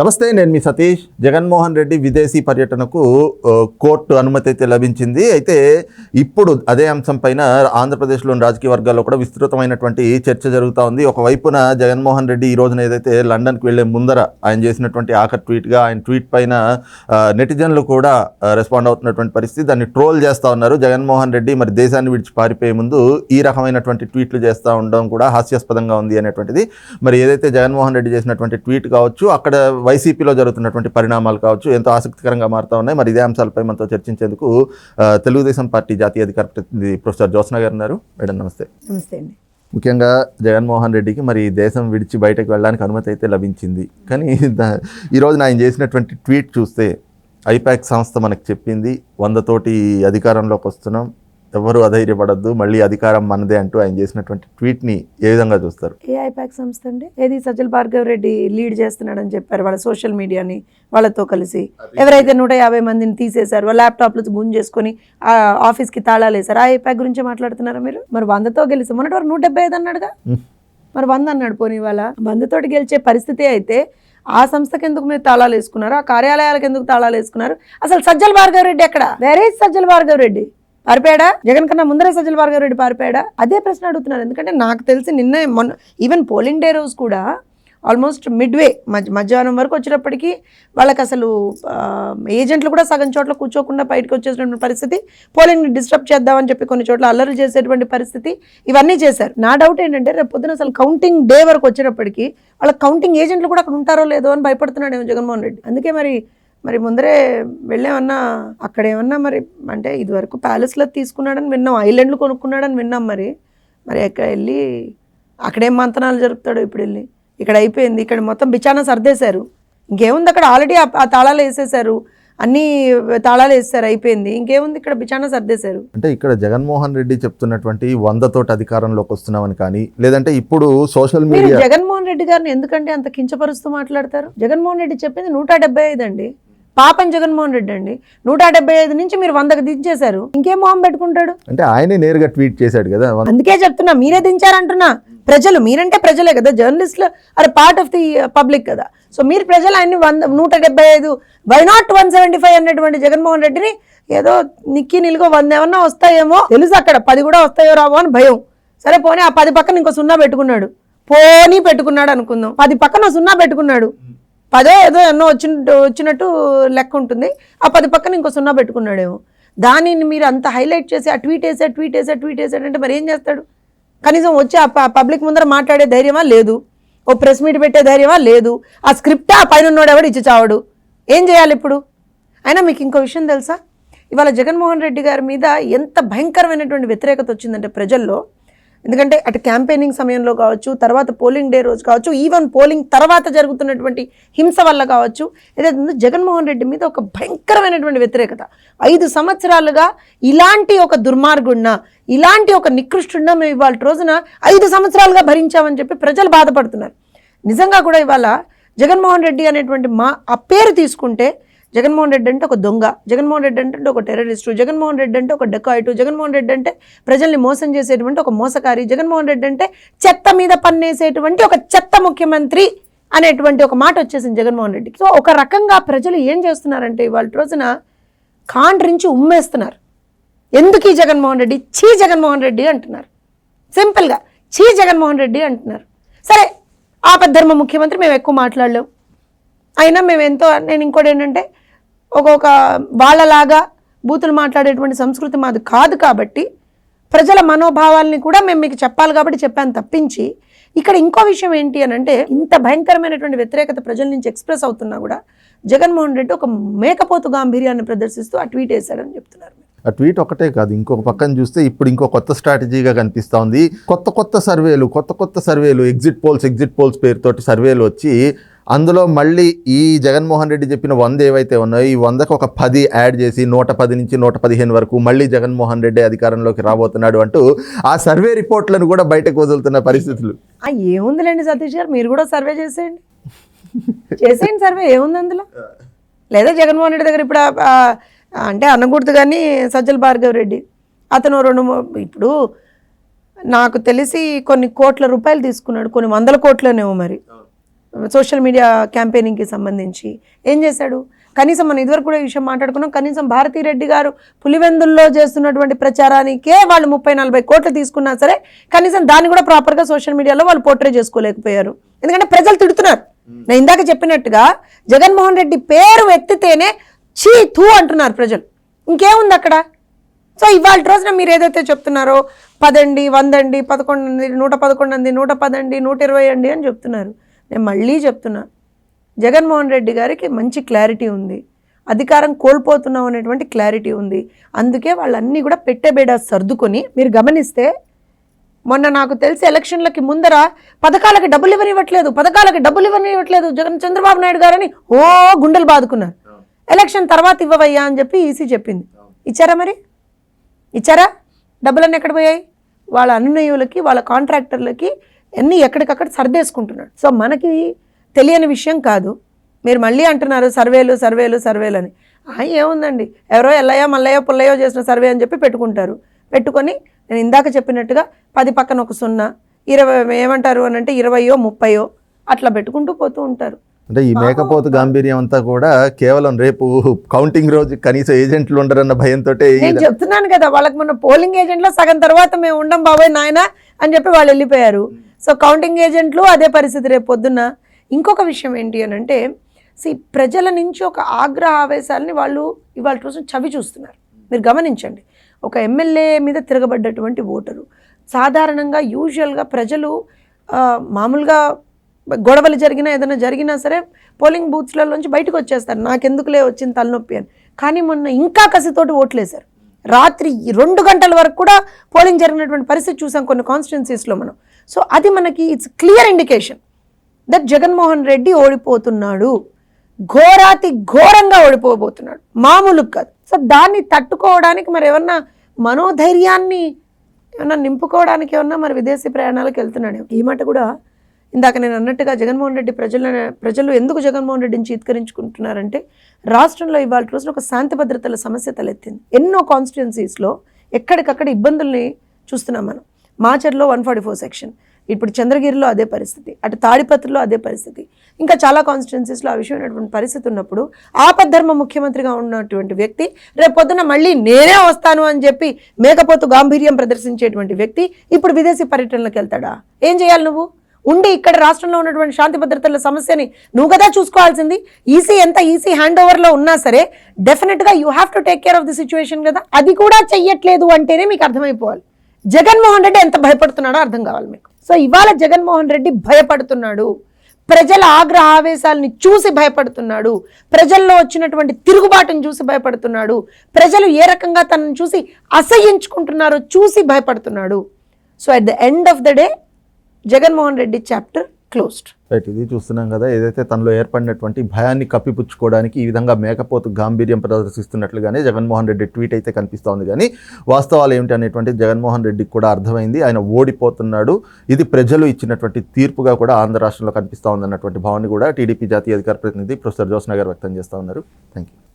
నమస్తే నేను మీ సతీష్. జగన్మోహన్ రెడ్డి విదేశీ పర్యటనకు కోర్టు అనుమతి అయితే లభించింది. అయితే ఇప్పుడు అదే అంశం పైన ఆంధ్రప్రదేశ్లోని రాజకీయ వర్గాల్లో కూడా విస్తృతమైనటువంటి చర్చ జరుగుతూ ఉంది. ఒకవైపున జగన్మోహన్ రెడ్డి ఈ రోజున ఏదైతే లండన్కి వెళ్ళే ముందర ఆయన చేసినటువంటి ఆఖరి ట్వీట్గా ఆయన ట్వీట్ పైన నెటిజన్లు కూడా రెస్పాండ్ అవుతున్నటువంటి పరిస్థితి. దాన్ని ట్రోల్ చేస్తూ ఉన్నారు. జగన్మోహన్ రెడ్డి మరి దేశాన్ని విడిచి పారిపోయే ముందు ఈ రకమైనటువంటి ట్వీట్లు చేస్తూ ఉండడం కూడా హాస్యాస్పదంగా ఉంది అనేటువంటిది. మరి ఏదైతే జగన్మోహన్ రెడ్డి చేసినటువంటి ట్వీట్ కావచ్చు అక్కడ వైసీపీలో జరుగుతున్నటువంటి పరిణామాలు కావచ్చు ఎంతో ఆసక్తికరంగా మారుతూ ఉన్నాయి. మరి ఇదే అంశాలపై మనతో చర్చించేందుకు తెలుగుదేశం పార్టీ జాతీయ అధికార ప్రతినిధి ప్రొఫెసర్ జ్యోత్స్న గారు ఉన్నారు. మేడం నమస్తే. నమస్తే అండి. ముఖ్యంగా జగన్మోహన్ రెడ్డికి మరి దేశం విడిచి బయటకు వెళ్ళడానికి అనుమతి అయితే లభించింది. కానీ దా- ఈ రోజున ఆయన చేసినటువంటి ట్వీట్ చూస్తే ఐపాక్ సంస్థ మనకు చెప్పింది. వందతోటి అధికారంలోకి వస్తున్నాం. ఎవరు అధైర్యపడద్దు మళ్ళీ అధికారం మనదే అంటూ ఆయన చేసినటువంటి ట్వీట్ని ఏ విధంగా చూస్తారు? ఏ ఐపాక్ సంస్థ అండి? ఏది సజ్జల భార్గవ్ రెడ్డి లీడ్ చేస్తున్నాడని చెప్పారు వాళ్ళ సోషల్ మీడియాని వాళ్ళతో కలిసి. ఎవరైతే నూట యాభై మందిని తీసేశారు వాళ్ళ ల్యాప్టాప్లు గుంజు చేసుకొని ఆ ఆఫీస్కి తాళాలు వేశారు. ఆ ఐపాక్ గురించే మాట్లాడుతున్నారా మీరు? మరి వందతో గెలిచి మొన్నటి వరకు నూట డెబ్బై ఐదు అన్నాడుగా. మరి వంద అన్నాడు పోనీ వాళ్ళ వందతోటి గెలిచే పరిస్థితి అయితే ఆ సంస్థకి ఎందుకు మీరు తాళాలు వేసుకున్నారు? ఆ కార్యాలయాలకు ఎందుకు తాళాలు వేసుకున్నారు? అసలు సజ్జల భార్గవ్ రెడ్డి ఎక్కడ? వేరే సజ్జల భార్గవ్ రెడ్డి? పారిపోయాడా? జగన్ కన్నా ముందరే సజ్జల భార్గవ్ రెడ్డి పారిపోయాడా? అదే ప్రశ్న అడుగుతున్నారు. ఎందుకంటే నాకు తెలిసి నిన్న మొన్న ఈవెన్ పోలింగ్ డే రోజు కూడా ఆల్మోస్ట్ మిడ్ వే మధ్య మధ్యాహ్నం వరకు వచ్చేటప్పటికి వాళ్ళకి అసలు ఏజెంట్లు కూడా సగం చోట్ల కూర్చోకుండా బయటకు వచ్చేసినటువంటి పరిస్థితి పోలింగ్ డిస్టర్బ్ చేద్దామని చెప్పి కొన్ని చోట్ల అల్లరి చేసేటువంటి పరిస్థితి ఇవన్నీ చేశారు. నా డౌట్ ఏంటంటే రేపు పొద్దున అసలు కౌంటింగ్ డే వరకు వచ్చేటప్పటికి వాళ్ళ కౌంటింగ్ ఏజెంట్లు కూడా అక్కడ ఉంటారో లేదో అని భయపడుతున్నాడేమో జగన్మోహన్ రెడ్డి. అందుకే మరి మరి ముందరే వెళ్ళేమన్నా అక్కడ ఏమన్నా మరి అంటే ఇదివరకు ప్యాలెస్లో తీసుకున్నాడని విన్నాం ఐలాండ్లు కొనుక్కున్నాడని విన్నాం మరి. మరి ఎక్కడ వెళ్ళి అక్కడేం మంతనాలు జరుపుతాడో ఇప్పుడు వెళ్ళి. ఇక్కడ అయిపోయింది ఇక్కడ మొత్తం బిచానా సర్దేశారు. ఇంకేముంది అక్కడ ఆల్రెడీ ఆ తాళాలు వేసేసారు అన్నీ తాళాలు వేసేసారు అయిపోయింది. ఇంకేముంది ఇక్కడ బిచానా సర్దేశారు. అంటే ఇక్కడ జగన్మోహన్ రెడ్డి చెప్తున్నటువంటి వందతోటి అధికారంలోకి వస్తున్నామని కానీ లేదంటే ఇప్పుడు సోషల్ మీడియా జగన్మోహన్ రెడ్డి గారిని ఎందుకంటే అంత కించపరుస్తూ మాట్లాడతారు? జగన్మోహన్ రెడ్డి చెప్పింది నూట డెబ్బై ఐదు అండి. పాపం జగన్మోహన్ రెడ్డి అండి. నూట డెబ్బై ఐదు నుంచి మీరు వందకు దించేశారు. ఇంకేం మొహం పెట్టుకుంటాడు? అంటే ఆయనే నేరుగా ట్వీట్ చేశాడు కదా. అందుకే చెప్తున్నా మీరే దించారంటున్నా. ప్రజలు మీరంటే ప్రజలే కదా. జర్నలిస్టులు are part of the public కదా. సో మీరు ప్రజలు ఆయన్ని వంద నూట డెబ్బై ఐదు why not one seventy five అన్నటువంటి జగన్మోహన్ రెడ్డిని ఏదో నిక్కి నిలుగో వంద ఏమన్నా వస్తాయేమో తెలుసు అక్కడ. పది కూడా వస్తాయో రావో అని భయం. సరే పోనీ ఆ పది పక్కన ఇంకో సున్నా పెట్టుకున్నాడు. పోనీ పెట్టుకున్నాడు అనుకుందాం. పది పక్కన సున్నా పెట్టుకున్నాడు. పదో ఏదో ఎన్నో వచ్చినట్టు వచ్చినట్టు లెక్క ఉంటుంది. ఆ పది పక్కన ఇంకో సున్నా పెట్టుకున్నాడేమో. దానిని మీరు అంత హైలైట్ చేసి ఆ ట్వీట్ వేసా ట్వీట్ వేసా ట్వీట్ వేసాడంటే మరి ఏం చేస్తాడు? కనీసం వచ్చి ఆ ప- పబ్లిక్ ముందర మాట్లాడే ధైర్యమా లేదు. ఓ ప్రెస్ మీట్ పెట్టే ధైర్యమా లేదు. ఆ స్క్రిప్ట్ ఆ పైన ఉన్నోడెవడు ఇచ్చి చావడు. ఏం చేయాలి ఇప్పుడు? అయినా మీకు ఇంకో విషయం తెలుసా? ఇవాళ జగన్మోహన్ రెడ్డి గారి మీద ఎంత భయంకరమైనటువంటి వ్యతిరేకత వచ్చిందంటే ప్రజల్లో ఎందుకంటే అటు క్యాంపెయినింగ్ సమయంలో కావచ్చు తర్వాత పోలింగ్ డే రోజు కావచ్చు ఈవెన్ పోలింగ్ తర్వాత జరుగుతున్నటువంటి హింస వల్ల కావచ్చు ఏదైతే జగన్మోహన్ రెడ్డి మీద ఒక భయంకరమైనటువంటి వ్యతిరేకత. ఐదు సంవత్సరాలుగా ఇలాంటి ఒక దుర్మార్గుడిన ఇలాంటి ఒక నికృష్టుడిన మేము ఇవాళ రోజున ఐదు సంవత్సరాలుగా భరించామని చెప్పి ప్రజలు బాధపడుతున్నారు. నిజంగా కూడా ఇవాళ జగన్మోహన్ రెడ్డి అనేటువంటి మా ఆ పేరు తీసుకుంటే జగన్మోహన్ రెడ్డి అంటే ఒక దొంగ జగన్మోహన్ రెడ్డి అంటే ఒక టెర్రరిస్టు జగన్మోహన్ రెడ్డి అంటే ఒక డెకాయిటు జగన్మోహన్ రెడ్డి అంటే ప్రజల్ని మోసం చేసేటువంటి ఒక మోసకారి జగన్మోహన్ రెడ్డి అంటే చెత్త మీద పన్నేసేటువంటి ఒక చెత్త ముఖ్యమంత్రి అనేటువంటి ఒక మాట వచ్చేసింది జగన్మోహన్ రెడ్డికి. సో ఒక రకంగా ప్రజలు ఏం చేస్తున్నారంటే ఇవాళ రోజున కాండ్రించి ఉమ్మేస్తున్నారు. ఎందుకు ఈ జగన్మోహన్ రెడ్డి? చీ జగన్మోహన్ రెడ్డి అంటున్నారు. సింపుల్గా చీ జగన్మోహన్ రెడ్డి అంటున్నారు. సరే ఆపద్ధర్మ ముఖ్యమంత్రి మేము ఎక్కువ మాట్లాడలేము అయినా మేము ఎంతో నేను ఇంకోటి ఏంటంటే ఒక్కొక్క వాళ్ళలాగా బూతులు మాట్లాడేటువంటి సంస్కృతి మాది కాదు కాబట్టి ప్రజల మనోభావాల్ని కూడా మేము మీకు చెప్పాలి కాబట్టి చెప్పాను తప్పించి ఇక్కడ ఇంకో విషయం ఏంటి అని అంటే ఇంత భయంకరమైనటువంటి వ్యతిరేకత ప్రజల నుంచి ఎక్స్ప్రెస్ అవుతున్నా కూడా జగన్మోహన్ రెడ్డి ఒక మేకపోతు గాంభీర్యాన్ని ప్రదర్శిస్తూ ఆ ట్వీట్ వేశాడని చెప్తున్నారు. ఆ ట్వీట్ ఒకటే కాదు ఇంకొక పక్కన చూస్తే ఇప్పుడు ఇంకో కొత్త స్ట్రాటజీగా కనిపిస్తూ ఉంది. కొత్త కొత్త సర్వేలు కొత్త కొత్త సర్వేలు ఎగ్జిట్ పోల్స్ ఎగ్జిట్ పోల్స్ పేరుతోటి సర్వేలు వచ్చి అందులో మళ్ళీ ఈ జగన్మోహన్ రెడ్డి చెప్పిన వంద ఏవైతే ఉన్నాయో ఈ వందకు ఒక పది యాడ్ చేసి నూట పది నుంచి నూట పదిహేను వరకు మళ్ళీ జగన్మోహన్ రెడ్డి అధికారంలోకి రాబోతున్నాడు అంటూ ఆ సర్వే రిపోర్ట్లను కూడా బయటకు వదులుతున్న పరిస్థితులు. ఏముందిలేండి సతీష్ గారు? మీరు కూడా సర్వే చేసేయండి. చేసేయండి సర్వే ఏముంది అందులో? లేదా జగన్మోహన్ రెడ్డి దగ్గర ఇప్పుడు అంటే అన్నగుర్తు కానీ సజ్జల భార్గవ్ రెడ్డి అతను రెండు ఇప్పుడు నాకు తెలిసి కొన్ని కోట్ల రూపాయలు తీసుకున్నాడు కొన్ని వందల కోట్లనేమో మరి. సోషల్ మీడియా క్యాంపెయినింగ్కి సంబంధించి. ఏం చేశాడు? కనీసం మనం ఇదివరకు కూడా ఈ విషయం మాట్లాడుకున్నాం. కనీసం భారతీ రెడ్డి గారు పులివెందుల్లో చేస్తున్నటువంటి ప్రచారానికే వాళ్ళు ముప్పై నలభై కోట్లు తీసుకున్నా సరే కనీసం దాన్ని కూడా ప్రాపర్గా సోషల్ మీడియాలో వాళ్ళు పోర్ట్రే చేసుకోలేకపోయారు. ఎందుకంటే ప్రజలు తిడుతున్నారు. నేను ఇందాక చెప్పినట్టుగా జగన్మోహన్ రెడ్డి పేరు ఎత్తితేనే చీ థూ అంటున్నారు ప్రజలు. ఇంకేముంది అక్కడ? సో ఇవాళ రోజున మీరు ఏదైతే చెప్తున్నారో పదండి వందండి పదకొండు నూట పదకొండు అండి నూట పదండి నూట ఇరవై అండి అని చెప్తున్నారు. నేను మళ్ళీ చెప్తున్నా. జగన్మోహన్ రెడ్డి గారికి మంచి క్లారిటీ ఉంది. అధికారం కోల్పోతున్నాం అనేటువంటి క్లారిటీ ఉంది. అందుకే వాళ్ళన్నీ కూడా పెట్టెబేడ సర్దుకొని మీరు గమనిస్తే మొన్న నాకు తెలిసి ఎలక్షన్లకి ముందర పథకాలకి డబ్బులు ఇవ్వనివ్వట్లేదు పథకాలకి డబ్బులు ఇవ్వనివ్వట్లేదు జగన్ చంద్రబాబు నాయుడు గారని ఓ గుండెలు బాదుకున్నారు. ఎలక్షన్ తర్వాత ఇవ్వవయ్యా అని చెప్పి ఈసీ చెప్పింది. ఇచ్చారా మరి? ఇచ్చారా? డబ్బులన్నీ ఎక్కడ పోయాయి? వాళ్ళ అనునయులకి వాళ్ళ కాంట్రాక్టర్లకి అన్నీ ఎక్కడికక్కడ సర్దేసుకుంటున్నాడు. సో మనకి తెలియని విషయం కాదు. మీరు మళ్ళీ అంటున్నారు సర్వేలు సర్వేలు సర్వేలు అని. ఆ, ఏముందండి? ఎవరో ఎల్లయ్యో మల్లయ్య పుల్లయ్యో చేసిన సర్వే అని చెప్పి పెట్టుకుంటారు. పెట్టుకొని నేను ఇందాక చెప్పినట్టుగా పది పక్కన ఒక సున్నా ఇరవై ఏమంటారు అని అంటే ఇరవయో ముప్పయో అట్లా పెట్టుకుంటూ పోతూ ఉంటారు. అంటే ఈ మేకపోతు గాంభీర్యం అంతా కూడా కేవలం రేపు కౌంటింగ్ రోజు కనీసం ఏజెంట్లు ఉండరన్న భయంతో నేను చెప్తున్నాను కదా వాళ్ళకి మొన్న పోలింగ్ ఏజెంట్లో సగం తర్వాత మేము ఉండం బాబాయ్ నాయన అని చెప్పి వాళ్ళు వెళ్ళిపోయారు. సో కౌంటింగ్ ఏజెంట్లు అదే పరిస్థితి రేపు పొద్దున్న. ఇంకొక విషయం ఏంటి అని అంటే సి ప్రజల నుంచి ఒక ఆగ్రహ ఆవేశాలని వాళ్ళు ఇవాళ రోజు చవి చూస్తున్నారు. మీరు గమనించండి ఒక ఎమ్మెల్యే మీద తిరగబడ్డటువంటి ఓటరు. సాధారణంగా యూజువల్గా ప్రజలు మామూలుగా గొడవలు జరిగినా ఏదైనా జరిగినా సరే పోలింగ్ బూత్స్లలోంచి బయటకు వచ్చేస్తారు. నాకెందుకులే వచ్చింది తలనొప్పి అని. కానీ మొన్న ఇంకా కసితోటి ఓట్లేశారు. రాత్రి రెండు గంటల వరకు కూడా పోలింగ్ జరిగినటువంటి పరిస్థితి చూసాం కొన్ని కాన్స్టిట్యున్సీస్లో మనం. సో అది మనకి it's clear indication that Jaganmohan Reddy ఓడిపోతున్నాడు. ఘోరాతి ఘోరంగా ఓడిపోబోతున్నాడు. మామూలు కాదు. సో దాన్ని తట్టుకోవడానికి మరి ఏమన్నా మనోధైర్యాన్ని ఏమన్నా నింపుకోవడానికి ఏమన్నా మరి విదేశీ ప్రయాణాలకు వెళ్తున్నాడు. ఈ మాట కూడా ఇందాక నేను అన్నట్టుగా జగన్మోహన్ రెడ్డి ప్రజల ప్రజలు ఎందుకు జగన్మోహన్ రెడ్డిని చీత్కరించుకుంటున్నారంటే రాష్ట్రంలో ఇవాళ రోజున ఒక శాంతి భద్రతల సమస్య తలెత్తింది. ఎన్నో కాన్స్టిట్యున్సీస్లో ఎక్కడికక్కడ ఇబ్బందుల్ని చూస్తున్నాం మనం. మాచర్లో వన్ ఫార్టీ ఫోర్ సెక్షన్ ఇప్పుడు చంద్రగిరిలో అదే పరిస్థితి. అటు తాడిపత్రిలో అదే పరిస్థితి. ఇంకా చాలా కాన్స్టిట్యున్సీస్లో ఆ విషయమైనటువంటి పరిస్థితి ఉన్నప్పుడు ఆపద్ధర్మ ముఖ్యమంత్రిగా ఉన్నటువంటి వ్యక్తి రేపు పొద్దున మళ్ళీ నేనే వస్తాను అని చెప్పి మేకపోతు గాంభీర్యం ప్రదర్శించేటువంటి వ్యక్తి ఇప్పుడు విదేశీ పర్యటనలకు వెళ్తాడా? ఏం చేయాలి నువ్వు? ఉండి ఇక్కడ రాష్ట్రంలో ఉన్నటువంటి శాంతి భద్రతల సమస్యని నువ్వు కదా చూసుకోవాల్సింది. ఈసీ ఎంత ఈసీ హ్యాండ్ ఓవర్లో ఉన్నా సరే డెఫినెట్గా you have to take care of the situation కదా. అది కూడా చెయ్యట్లేదు అంటేనే మీకు అర్థమైపోవాలి. జగన్మోహన్ రెడ్డి ఎంత భయపడుతున్నాడో అర్థం కావాలి మీకు. సో ఇవాళ జగన్మోహన్ రెడ్డి భయపడుతున్నాడు. ప్రజల ఆగ్రహ ఆవేశాలని చూసి భయపడుతున్నాడు. ప్రజల్లో వచ్చినటువంటి తిరుగుబాటును చూసి భయపడుతున్నాడు. ప్రజలు ఏ రకంగా తనను చూసి అసహ్యించుకుంటున్నారో చూసి భయపడుతున్నాడు. So at the end of the day Jaganmohan Reddy chapter closed. Right ఇది చూస్తున్నాం కదా ఏదైతే తనలో ఏర్పడినటువంటి భయాన్ని కప్పిపుచ్చుకోవడానికి ఈ విధంగా మేకపోతు గాంభీర్యం ప్రదర్శిస్తున్నట్లుగానే జగన్మోహన్ రెడ్డి ట్వీట్ అయితే కనిపిస్తోంది. కానీ వాస్తవాలు ఏమిటి అనేటువంటి జగన్మోహన్ రెడ్డికి కూడా అర్థమైంది. ఆయన ఓడిపోతున్నాడు. ఇది ప్రజలు ఇచ్చినటువంటి తీర్పుగా కూడా ఆంధ్ర రాష్ట్రంలో కనిపిస్తూ ఉందన్నటువంటి భావాన్ని కూడా టీడీపీ జాతీయ అధికార ప్రతినిధి ప్రొఫెసర్ జోస్నగర్ వ్యక్తం చేస్తూ ఉన్నారు. Thank you